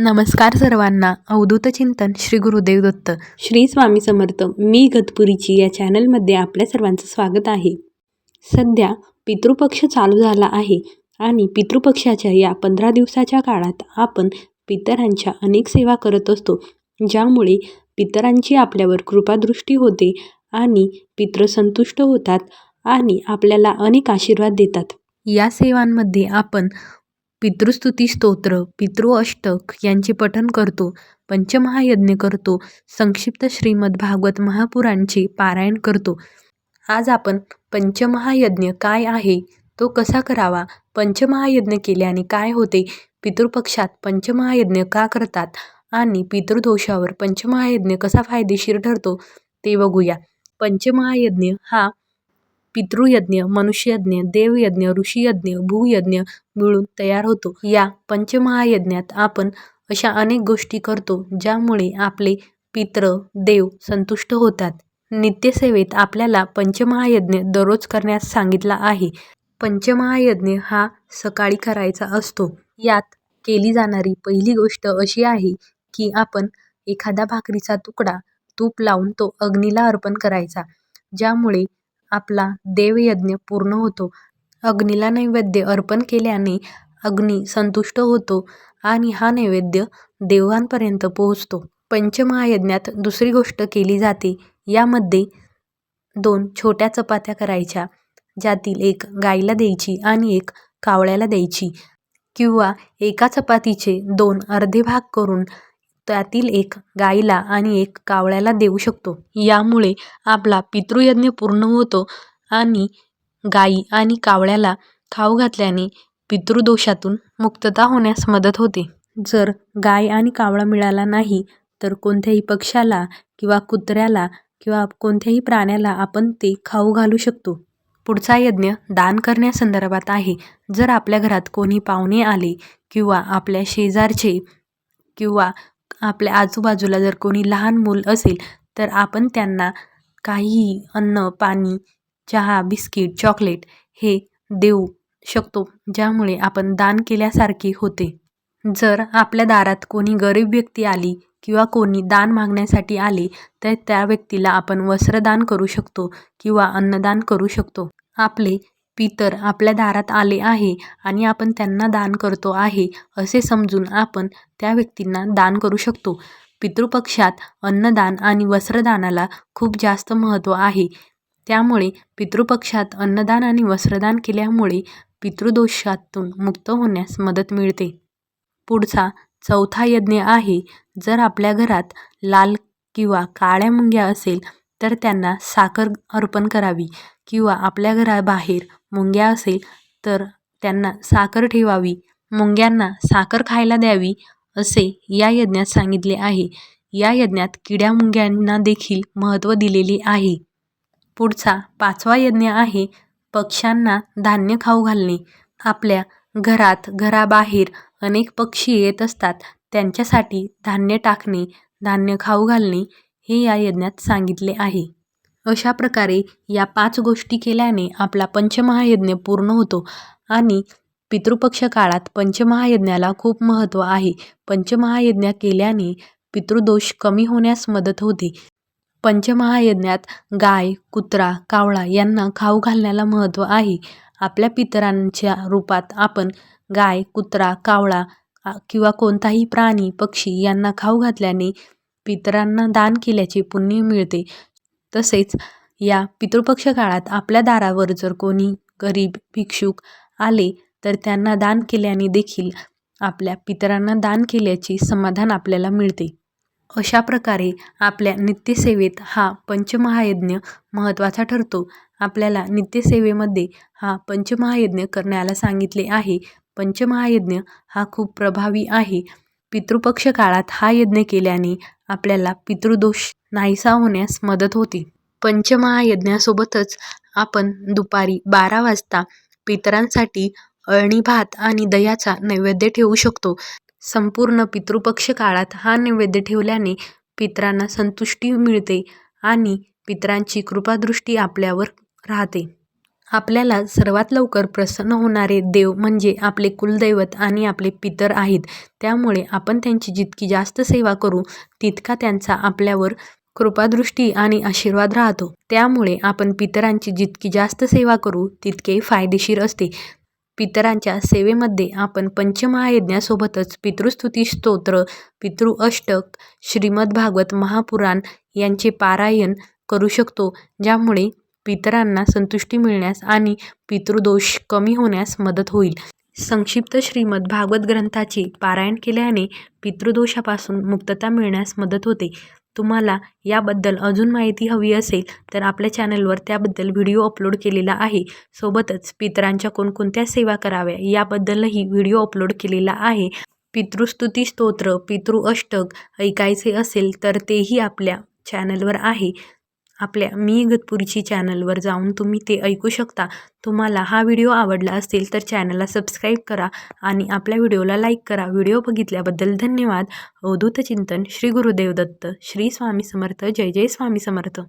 नमस्कार सर्वांना. अवधूत चिंतन श्री गुरुदेव दत्त. श्री स्वामी समर्थ मी गतपुरीची या चॅनलमध्ये आपल्या सर्वांचं स्वागत आहे. सध्या पितृपक्ष चालू झाला आहे आणि पितृपक्षाच्या या पंधरा दिवसाच्या काळात आपण पितरांच्या अनेक सेवा करत असतो ज्यामुळे पितरांची आपल्यावर कृपादृष्टी होते आणि पितृ संतुष्ट होतात आणि आपल्याला अनेक आशीर्वाद देतात. या सेवांमध्ये आपण पितृस्तुती स्तोत्र पितृ अष्टक यांचे पठन करतो पंचमहायज्ञ करतो संक्षिप्त श्रीमद भागवत महापुराणचे पारायण करतो. आज आपण पंचमहायज्ञ काय आहे? तो कसा करावा? पंचमहायज्ञ केल्याने काय होते? पितृपक्षात पंचमहायज्ञ का करतात? आणि पितृदोषावर पंचमहायज्ञ कसा फायदेशीर ठरतो? ते बघूया. पंचमहायज्ञ हा पितृयज्ञ मनुष्ययज्ञ देवयज्ञ ऋषीयज्ञ भूयज्ञ मिळून तयार होतो. या पंचमहायज्ञात आपण अशा अनेक गोष्टी करतो ज्यामुळे आपले पित्र देव संतुष्ट होतात. नित्यसेवेत आपल्याला पंचमहायज्ञ दररोज करण्यास सांगितला आहे. पंचमहायज्ञ हा सकाळी करायचा असतो. यात केली जाणारी पहिली गोष्ट अशी आहे की आपण एखादा भाकरीचा तुकडा तूप लावून तो अग्नीला अर्पण करायचा. ज्यामुळे आपला देवयज्ञ पूर्ण होतो. अग्नीला नैवेद्य अर्पण केल्याने अग्नी संतुष्ट होतो आणि हा नैवेद्य देवांपर्यंत पोहोचतो. पंचमहायज्ञात दुसरी गोष्ट केली जाते. यामध्ये दोन छोट्या चपात्या करायच्या ज्यातील एक गाईला द्यायची आणि एक कावळ्याला द्यायची किंवा एका चपातीचे दोन अर्धे भाग करून त्यातील एक गाईला आणि एक कावळ्याला देऊ शकतो. यामुळे आपला पितृयज्ञ पूर्ण होतो आणि गाई आणि कावळ्याला खाऊ घातल्याने पितृदोषातून मुक्तता होण्यास मदत होते. जर गाय आणि कावळा मिळाला नाही तर कोणत्याही पक्ष्याला किंवा कुत्र्याला किंवा कोणत्याही प्राण्याला आपण ते खाऊ घालू शकतो. पुढचा यज्ञ दान करण्यासंदर्भात आहे. जर आपल्या घरात कोणी पाहुणे आले किंवा आपल्या शेजारचे किंवा आपल्या आजूबाजूला जर कोणी लहान मूल असेल तर आपण त्यांना काहीही अन्न पाणी चहा बिस्किट चॉकलेट हे देऊ शकतो ज्यामुळे आपण दान केल्यासारखे होते. जर आपल्या दारात कोणी गरीब व्यक्ती आली किंवा कोणी दान मागण्यासाठी आले तर त्या व्यक्तीला आपण वस्त्रदान करू शकतो किंवा अन्नदान करू शकतो. आपले पितर आपल्या दारात आले आहे आणि आपण त्यांना दान करतो आहे असे समजून आपण त्या व्यक्तींना दान करू शकतो. पितृपक्षात अन्नदान आणि वस्त्रदानाला खूप जास्त महत्त्व आहे. त्यामुळे पितृपक्षात अन्नदान आणि वस्त्रदान केल्यामुळे पितृदोषातून मुक्त होण्यास मदत मिळते. पुढचा चौथा यज्ञ आहे जर आपल्या घरात लाल किंवा काळ्या मुंग्या असेल तर त्यांना साखर अर्पण करावी किंवा आपल्या घराबाहेर मुंग्या असेल तर त्यांना साखर ठेवावी. मुंग्यांना साखर खायला द्यावी असे या यज्ञात सांगितले आहे. या यज्ञात किड्या मुंग्यांना देखील महत्त्व दिलेले आहे. पुढचा पाचवा यज्ञ आहे पक्ष्यांना धान्य खाऊ घालणे. आपल्या घरात घराबाहेर अनेक पक्षी येत असतात. त्यांच्यासाठी धान्य टाकणे धान्य खाऊ घालणे हे या यज्ञात सांगितले आहे. अशा प्रकारे या पाच गोष्टी केल्याने आपला पंचमहायज्ञ पूर्ण होतो आणि पितृपक्ष काळात पंचमहायज्ञाला खूप महत्त्व आहे. पंचमहायज्ञ केल्याने पितृदोष कमी होण्यास मदत होते. पंचमहायज्ञात गाय कुत्रा कावळा यांना खाऊ घालण्याला महत्त्व आहे. आपल्या पितरांच्या रूपात आपण गाय कुत्रा कावळा किंवा कोणताही प्राणी पक्षी यांना खाऊ घातल्याने पितरांना दान केल्याचे पुण्य मिळते. तसेच या पितृपक्ष काळात आपल्या दारावर जर कोणी गरीब भिक्षुक आले तर त्यांना दान केल्याने देखील आपल्या पितरांना दान केल्याचे समाधान आपल्याला मिळते. अशा प्रकारे आपल्या नित्यसेवेत हा पंचमहायज्ञ महत्त्वाचा ठरतो. आपल्याला नित्यसेवेमध्ये हा पंचमहायज्ञ करण्याला सांगितले आहे. पंचमहायज्ञ हा खूप प्रभावी आहे. पितृपक्ष काळात हा यज्ञ केल्याने आपल्याला पितृदोष नाहीसा होण्यास मदत होते. पंचमहायज्ञासोबतच आपण दुपारी बारा वाजता पितरांसाठी अळणी भात आणि दह्याचा नैवेद्य ठेवू शकतो. संपूर्ण पितृपक्ष काळात हा नैवेद्य ठेवल्याने पितरांना संतुष्टी मिळते आणि पितरांची कृपादृष्टी आपल्यावर राहते. आपल्याला सर्वात लवकर प्रसन्न होणारे देव म्हणजे आपले कुलदैवत आणि आपले पितर आहेत. त्यामुळे आपण त्यांची जितकी जास्त सेवा करू तितका त्यांचा आपल्यावर कृपादृष्टी आणि आशीर्वाद राहतो. त्यामुळे आपण पितरांची जितकी जास्त सेवा करू तितके फायदेशीर असते. पितरांच्या सेवेमध्ये आपण पंचमहायज्ञासोबतच पितृस्तुती स्तोत्र पितृ अष्टक श्रीमद भागवत महापुराण यांचे पारायण करू शकतो ज्यामुळे पितरांना संतुष्टी मिळण्यास आणि पितृदोष कमी होण्यास मदत होईल. संक्षिप्त श्रीमद भागवत ग्रंथाचे पारायण केल्याने पितृदोषापासून मुक्तता मिळण्यास मदत होते. तुम्हाला याबद्दल अजून माहिती हवी असेल तर आपल्या चॅनलवर त्याबद्दल व्हिडिओ अपलोड केलेला आहे. सोबतच पितरांच्या कोणकोणत्या सेवा कराव्या याबद्दलही व्हिडिओ अपलोड केलेला आहे. पितृस्तुती स्तोत्र पितृ अष्टक ऐकायचे असेल तर तेही आपल्या चॅनलवर आहे. आपल्या मी इगतपुरीची चॅनलवर जाऊन तुम्ही ते ऐकू शकता. तुम्हाला हा व्हिडिओ आवडला असेल तर चॅनलला सबस्क्राईब करा आणि आपल्या व्हिडिओला लाईक करा. व्हिडिओ बघितल्याबद्दल धन्यवाद. अवधूत चिंतन श्री गुरुदेव दत्त. श्री स्वामी समर्थ. जय जय स्वामी समर्थ.